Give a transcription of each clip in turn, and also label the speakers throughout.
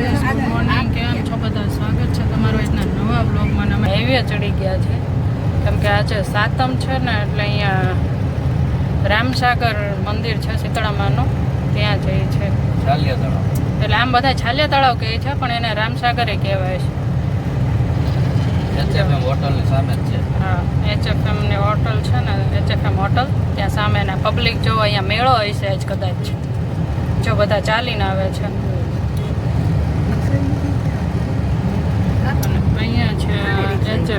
Speaker 1: Good morning કેમ છો બધા? સ્વાગત છે તમારું આજના નવા બ્લોગમાં અમે હાઈવે ચડી ગયા છે. કેમ કે આજે સાતમ છે ને એટલે અહીંયા રામસાગર મંદિર છે શીતળામાનું. ત્યાં જઈ છે. એટલે આમ બધા છાલિયા તળાવ કહે છે પણ એને રામસાગરે કહેવાય છે.
Speaker 2: હોટલની સામે જ છે.
Speaker 1: હા એચએફએમની હોટલ છે ને એચએફએમ હોટલ. ત્યાં સામેના પબ્લિક જો અહીંયા મેળો હશે જ કદાચ. જો બધા ચાલીને આવે છે અને અહીંયા છે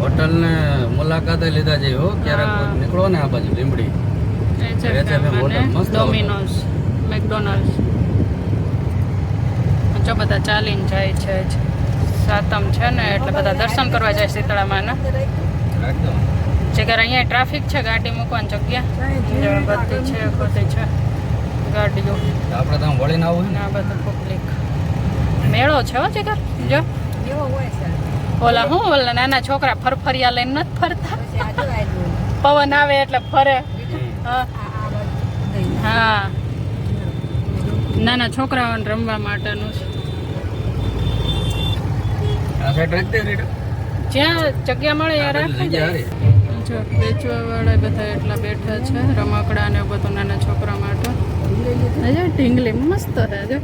Speaker 2: હોટલને મુલાકાતે લીધા છે હો ક્યારેક. નીકળો ને આ બાજુ લીમડી.
Speaker 1: ડોમિનોઝ મેકડોનલ્ડ જો બધા ચાલીને જાય છે સાતમ છે ને એટલે બધા દર્શન કરવા જાય શીતળામાના
Speaker 2: જે
Speaker 1: જગ્યા અહીંયા ટ્રાફિક છે ગાડી મૂકવાની જગ્યા. બધી છે ખોટી છે. ગાડીઓ.
Speaker 2: આપણે ત્યાં વળીને આવું
Speaker 1: ને આ બધું મેળો છે હો જગર જો. ઓલા હું ઓલા નાના છોકરા ફરફરિયા લઈને નથી ફરતા? પવન આવે એટલે ફરે. હા. નાના છોકરાઓને રમવા માટેનું છે. જ્યાં જગ્યા મળે
Speaker 2: યાર
Speaker 1: જો વેચવા વાળા બધા એટલા બેઠા છે રમકડા ને બધું નાના છોકરા માટે. ઢીંગલી મસ્ત છે જો.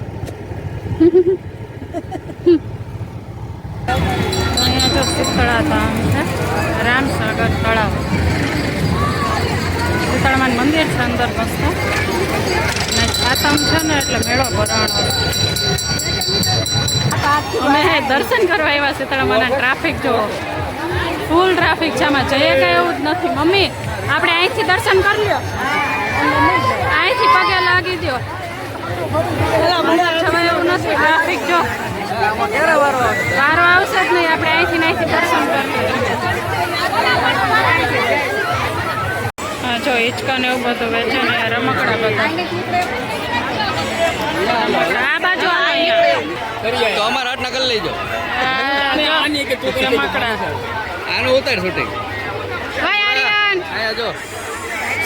Speaker 1: અહીંયા તો શીતળા ધામ છે. રામસાગર તળાવ. શીતળામાં મંદિર છે અંદર મસ્ત અને સાતમ છે ને એટલે મેળો ભરાણો. અમે દર્શન કરવા આવ્યા શીતળામાં ટ્રાફિક જો ફૂલ ટ્રાફિક છે આમાં. જઈએ કઈ એવું જ નથી. મમ્મી, આપણે અહીંથી દર્શન કરી લ્યો. અહીંથી પગે લાગી દો ટ્રાફિક જો. વારો આવશે જ નહીં આપણે અહીંથી અહીંથી દર્શન કરી હા જો હિંચકા ને એવું બધું વેચે ને રમકડા બધા. આ બાજુ
Speaker 2: તો અમારા હાથના કરી લઈ
Speaker 1: આ જો રમકડા.
Speaker 2: આનું ઉતાર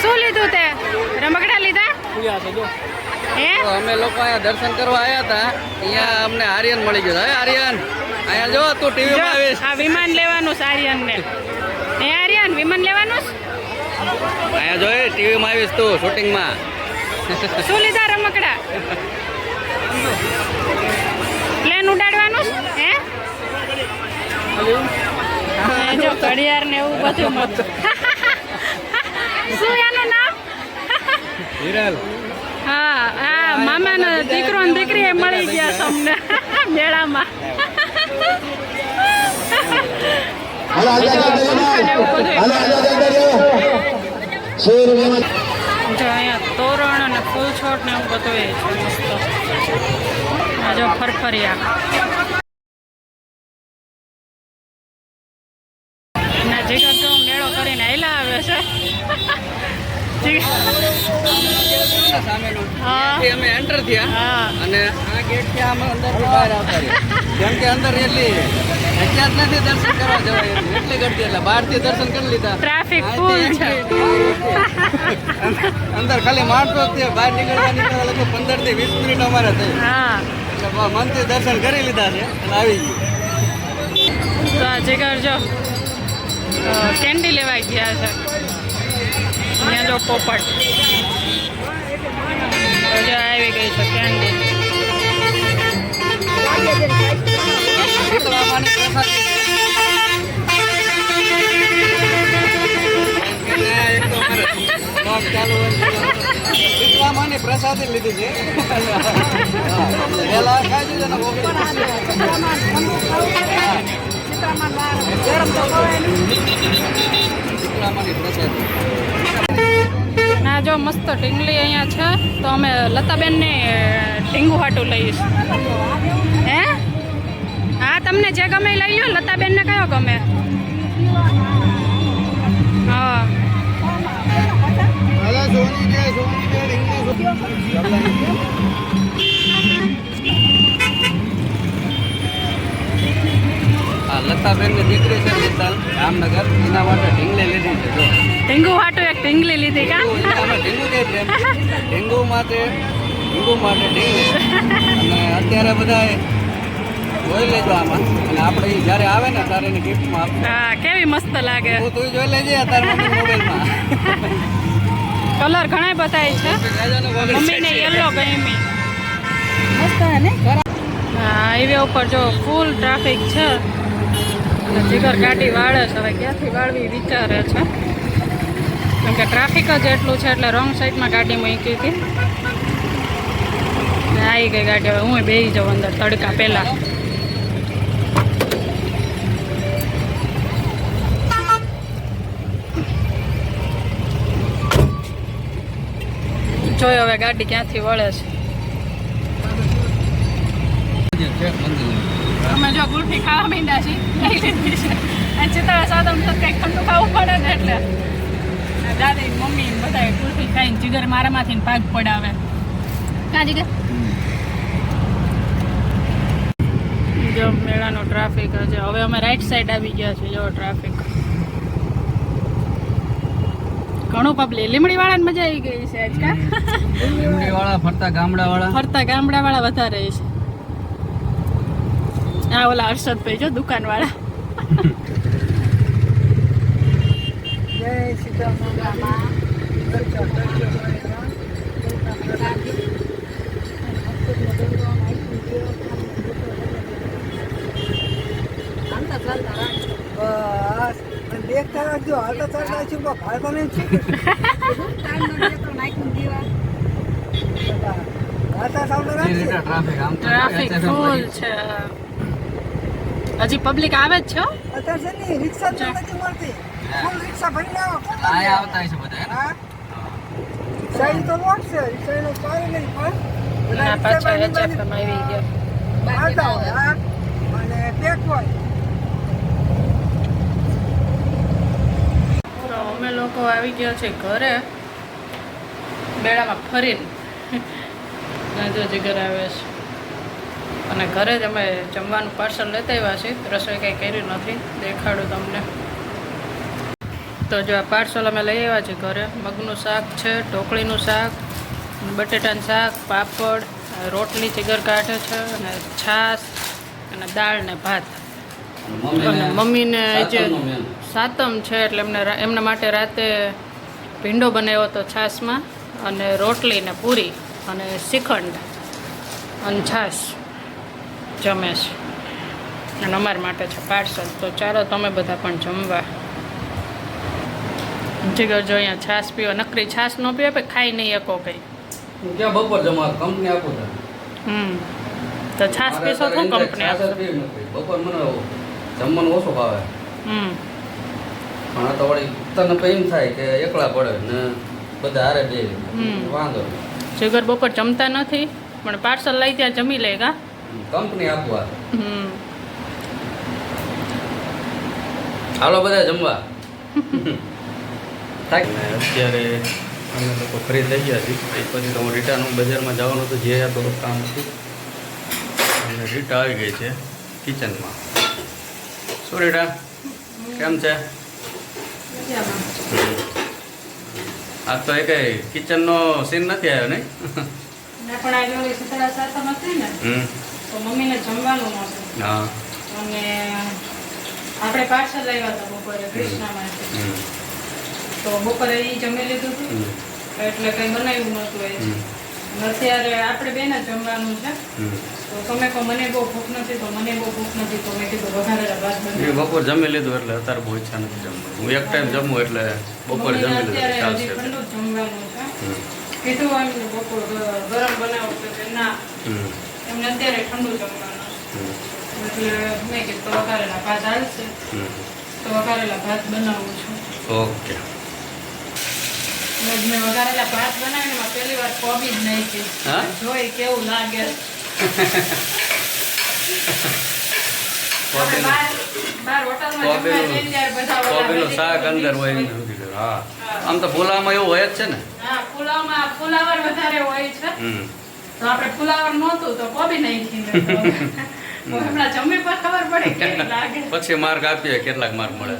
Speaker 1: શું લીધું તે? રમકડા લીધા?
Speaker 2: અમે લોકો અહીંયા દર્શન કરવા આવ્યા હતા. અહીંયા અમને આર્યન મળી ગયો. હે આર્યન? અહીંયા જો તું
Speaker 1: ટીવી
Speaker 2: ટીવીમાં આવીશ.
Speaker 1: આ વિમાન લેવાનું છે આર્યન ને હે આર્યન વિમાન લેવાનું છે?
Speaker 2: અહીંયા જો ટીવીમાં આવીશ તું શૂટિંગમાં.
Speaker 1: શું લીધા રમકડા? પ્લેન ઉડાડવાનું છે? હે? જો ઘડિયાળ ને એવું બધું શું એનું નામ?
Speaker 2: હિરલ
Speaker 1: હા હા મામાનો દીકરો ને દીકરી એ મળી ગયા છે અમને મેળામાં.
Speaker 3: હાલો હાલો હાલો હાલો
Speaker 1: જો અહીંયા તોરણ અને ફૂલ છોડ ને એવું બધું એ છે મસ્ત. જો ફરફરિયા. જીગર તો મેળો કરીને આયલા આવે છે. જીગર-
Speaker 2: સામેનું અમે એન્ટર થયા.
Speaker 1: હા.
Speaker 2: અને આ ગેટથી આમ અંદર બહાર આવતા કેમ કે અંદર એટલી નથી દર્શન કરવા જવાય. એટલી એટલે બહારથી દર્શન કરી લીધા.
Speaker 1: ટ્રાફિક ફૂલ છે.
Speaker 2: અંદર ખાલી માણસો છે. બહાર નીકળવા નીકળવા લગભગ પંદરથી વીસ મિનિટ અમારે થઈ.
Speaker 1: હા.
Speaker 2: એટલે મનથી દર્શન કરી લીધા છે. અને આવી ગયું.
Speaker 1: તો આ જીગર જો કેન્ડી લેવા ગયા છે. અહીંયા જો પોપટ. તો જો આવી ગઈ છે કેન્ડી
Speaker 2: પ્રસાદી તો તો લીધી છે પહેલા ખાઈ ને ઓગળી. શીતળા પ્રસાદી
Speaker 1: ના જો મસ્ત ઢીંગલી અહીંયા છે, તો અમે લતાબેનને ઢીંગુ હાટું લઈશ. હે? હા, તમને જે ગમે લઈ લો લતાબેનને કયો ગમે? હા.
Speaker 2: આ લતાબેનની દીકરી છે મિત્તલ જામનગર એના માટે ઢીંગલી લીધી છે જો.
Speaker 1: ઢીંગુ વાટો એક ઢીંગલી લીધી કા?
Speaker 2: ઢીંગુ એના માટે ઢીંગુ માટે ઢીંગુ માટે ઢીંગલી. અને અત્યારે બધા જોઈ લેજો આમાં. અને આપણે જ્યારે આવે ને ત્યારે એની ગિફ્ટમાં આપશું.
Speaker 1: હા કેવી મસ્ત લાગે.
Speaker 2: હું તું જોઈ લેજે અત્યારે મોબાઈલમાં.
Speaker 1: કલર ઘણા બતાય છે. મમ્મીને યલો ગમી.
Speaker 4: મસ્ત ને?
Speaker 1: હા હાઈવે ઉપર જો ફૂલ ટ્રાફિક છે. જીગર ગાડી વાળે છે, હવે ક્યાંથી વાળવી વિચારે છે. કેમ કે ટ્રાફિક જ એટલું છે, એટલે રોંગ સાઈડમાં ગાડી મૂકી હતી. આવી ગઈ ગાડી, હવે હું બેસી જાઉં અંદર તડકા પહેલાં. જોયો હવે ગાડી ક્યાંથી વળે છે. અમે જો ગુલફી ખાવા માંડ્યા છીએ. લઈ લીધી છે અને ચિત્રા સાદમ તો કંઈક ઠંડુ ખાવું પડે ને એટલે. આ દાદી મમ્મી ને બધા ગુલફી ખાઈને જીગર મારામાંથી ને પાક પડાવે. કાં જીગર? જો મેળાનો ટ્રાફિક હશે. હવે અમે રાઈટ સાઈડ આવી ગયા છીએ જો ટ્રાફિક ઘણું પબ્લિક લીમડી વાળાને મજા આવી ગઈ છે આજકા
Speaker 2: વાળા ફરતા ગામડા વાળા
Speaker 1: ફરતા ગામડા વાળા વધારે છે આ ઓલા હર્ષદભાઈ જો દુકાન વાળા
Speaker 4: જય સીતારામ બસ અને દેખતા રાખજો હાલતા ચાલતા છું ભાડતા નહીં છે
Speaker 2: ટ્રાફિક
Speaker 1: ફૂલ છે. હજી પબ્લિક આવે જ છો
Speaker 4: અત્યારે છે ને રિક્ષા જ નથી મળતી. ફૂલ રિક્ષા ભરી આવો.
Speaker 2: આયા આવતા છે બધા
Speaker 4: રિક્ષાની તો લોટ છે રિક્ષાનો પાર નહીં પણ બધા
Speaker 1: ના પાછા
Speaker 4: રિક્ષા
Speaker 1: HFM આવી ગયા.
Speaker 4: આવતા હા અને પેક હોય.
Speaker 1: અમે લોકો આવી ગયા છે ઘરે બેડામાં ફરીને. ના જો જીગર આવે છે. અને ઘરે જ અમે જમવાનું પાર્સલ લેતા આવ્યા છીએ. રસોઈ કંઈ કરી નથી. દેખાડું તમને. તો જો આ પાર્સલ અમે લઈ આવ્યા છીએ ઘરે. મગનું શાક છે ઢોકળીનું શાક બટેટાનું શાક પાપડ રોટલી જીગર કાઢે છે અને છાશ અને દાળ ને ભાત. અને મમ્મીને જે સાતમ છે એટલે એમને એમના માટે રાતે ભીંડો બનાવ્યો હતો છાશમાં અને રોટલી ને પૂરી અને શ્રીખંડ અને છાશ. જમે છે. અને અમારા માટે છે પાર્સલ. તો ચાલો તમે બધા પણ જમવા. જીગર જો અહીંયા છાશ પીવો નકરી છાશ ન પીવે પણ ખાઈ નહીં શકો કંઈ.
Speaker 2: ક્યાં બપોર જમા કંપની આપો
Speaker 1: હમ. તો છાશ પીશો તો કંપની
Speaker 2: નથી. બપોર મને જમવાનું ઓછું ભાવે.
Speaker 1: હમ.
Speaker 2: આ તો વળી તને પછી એમ થાય કે એકલા પડે ને બધા હારે બે વાંધો.
Speaker 1: જીગર બપોર જમતા નથી પણ પાર્સલ લઈ ત્યાં જમી લે કા?
Speaker 2: કંપની
Speaker 1: આપવા.
Speaker 2: હાલો બધા જમવા. થાક? અત્યારે અમે લોકો ફ્રી થઈ ગયા છીએ. પછી તો હું રીટાનું બજારમાં જવાનું હતું જે આ થોડુંક કામ હતું અને રીટા આવી ગઈ છે કિચનમાં શું રીટા કેમ છે? આ તો એ કઈ કિચનનો સીન નથી આવ્યો નહીં?
Speaker 1: ને. પણ હતી તો મમ્મીને જમવાનું નહોતું
Speaker 2: હા.
Speaker 1: અને આપણે પાર્સલ લાવ્યા હતા બપોરે કૃષ્ણા
Speaker 2: માટે
Speaker 1: તો બપોરે એ જમી લીધું હતું. એટલે કંઈ બનાવ્યું નહોતું એ. અત્યારે આપણે બેને જમવાનું છે. તો તમે કહો મને બહુ ભૂખ નથી. તો મને બહુ ભૂખ નથી. તો મેં કીધું વધારે ભાત બની
Speaker 2: બપોર જમી લીધું એટલે અત્યારે બહુ ઈચ્છા નથી જમવાનું. હું એક ટાઈમ જમું એટલે બપોર જમી લીધું
Speaker 1: અત્યારે ઠંડુ જમવાનું છે. કીધું આમ બપોર ગરમ બનાવો તો ના. એમને અત્યારે ઠંડુ જમવાનું એટલે મેં કીધું વઘારેલા ભાત
Speaker 2: આવશે
Speaker 1: તો વઘારેલા ભાત બનાવું છું.
Speaker 2: ઓકે.
Speaker 1: મેં વઘારેલા ભાત બનાવીને એમાં પહેલી વાર કોબી જ નાખી? જોઈ કેવું લાગે.
Speaker 2: કોબીનું- શાક અંદર હોય. હા. આમ તો પુલાવમાં એવું હોય જ છે ને?
Speaker 1: હા પુલાવમાં વધારે હોય છે. તો આપણે ફુલાવર નહોતું તો કોબી નાખી તો હમણાં જમી પર ખબર પડે કેવી લાગે.
Speaker 2: પછી માર્ક આપીએ કેટલાક માર્ક મળે.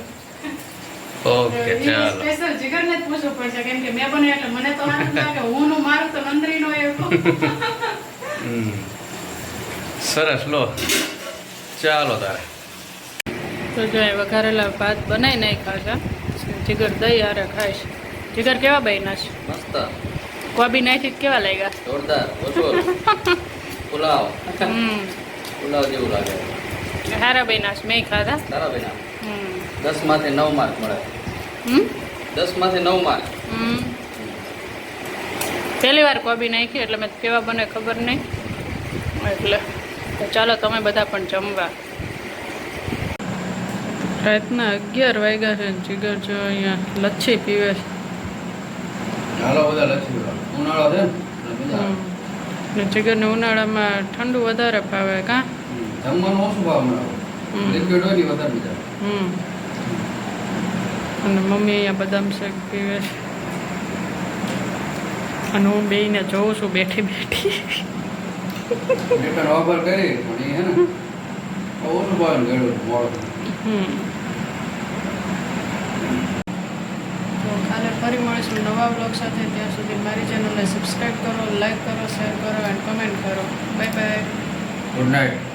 Speaker 2: ઓકે ચાલો.
Speaker 1: સ્પેશિયલ જીગરને જ પૂછવું પડશે કેમ કે મેં બને એટલે મને તો આનંદ લાગે હું નું મારું તો નંદરી નો
Speaker 2: એ સરસ લો. ચાલો તારે.
Speaker 1: તો જો એ વઘારેલા ભાત બનાવી નાખ્યા છે. જીગર દહીં હારે ખાઈશ. જીગર કેવા બન્યા છે?
Speaker 2: મસ્ત.
Speaker 1: કોબી નાખી કેવા લાગ્યા?
Speaker 2: જોરદાર. ઓછો પુલાવ. પુલાવ જેવું લાગે.
Speaker 1: હારા બન્યા મેં ખાધા?
Speaker 2: સારા બેના દસમાંથી નવ માર્ક મળે. દસમાંથી નવ માર્ક.
Speaker 1: પહેલી વાર કોબી નાખી એટલે મેં કેવા બને ખબર નહીં. એટલે તો ચાલો તમે બધા પણ જમવા. રાતના અગિયાર વાગ્યા છે જીગર જો અહીંયા લચ્છી પીવે છે.
Speaker 2: ઉનાળો છે.
Speaker 1: ને? જીગરને ઉનાળામાં ઠંડુ વધારે ભાવે કાં?
Speaker 2: જમવાનું ઓછું ભાવ મળે. લિક્વિડ હોય ને વધારે બીજા
Speaker 1: હમ. અને મમ્મી અહીંયા બદામ શેક પીવે છે. અને હું બેને જોઉં છું બેઠી બેઠી.
Speaker 2: ઓફર કરી પણ એ હે ને ઓછું ભાવ ગળ્યું મોડું.
Speaker 1: હમ તો કાલે ફરી મળીશું નવા બ્લોગ સાથે. ત્યાં સુધી મારી ચેનલને સબસ્ક્રાઈબ કરો લાઈક કરો શેર કરો એન્ડ કમેન્ટ કરો. Bye bye
Speaker 2: good night